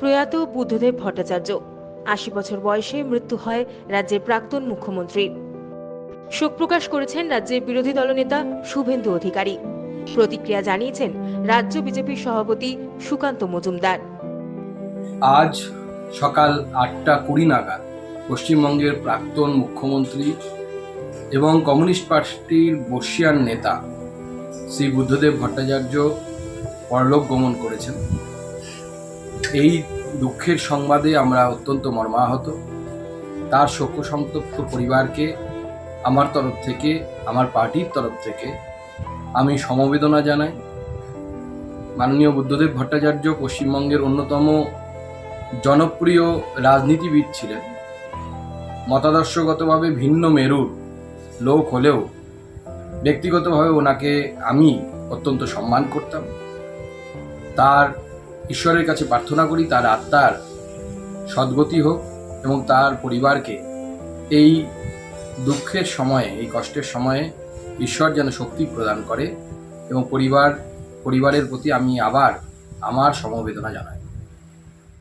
প্রয়াত বুদ্ধদেব ভট্টাচার্য। আশি বছর বয়সে মৃত্যু হয় রাজ্যের প্রাক্তন মুখ্যমন্ত্রীর শোক প্রকাশ করেছেন রাজ্যের বিরোধী দলনেতা শুভেন্দু অধিকারী। প্রতিক্রিয়া জানিয়েছেন রাজ্য বিজেপির সভাপতি সুকান্ত মজুমদার। আজ সকাল আটটা কুড়ি নাগাদ পশ্চিমবঙ্গের প্রাক্তন মুখ্যমন্ত্রী এবং কমিউনিস্ট পার্টির বর্ষিয়ান নেতা শ্রী বুদ্ধদেব ভট্টাচার্য পরলোক গমন করেছেন। এই দুঃখের সংবাদে আমরা অত্যন্ত মর্মাহত। তার শোকসন্তপ্ত পরিবারকে, আমার তরফ থেকে, আমার পার্টির তরফ থেকে আমি সমবেদনা জানাই। মাননীয় বুদ্ধদেব ভট্টাচার্য পশ্চিমবঙ্গের অন্যতম জনপ্রিয় রাজনীতিবিদ ছিলেন। মতাদর্শগতভাবে ভিন্ন মেরুর লোক হলেও ব্যক্তিগতভাবে ওনাকে আমি অত্যন্ত সম্মান করতাম। তার ঈশ্বরের কাছে প্রার্থনা করি তার আত্মার সদ্গতি হোক এবং তার পরিবারকে এই দুঃখের সময়ে, এই কষ্টের সময়ে ঈশ্বর যেন শক্তি প্রদান করে এবং পরিবার, পরিবারের প্রতি আমি আবার আমার সমবেদনা জানাই।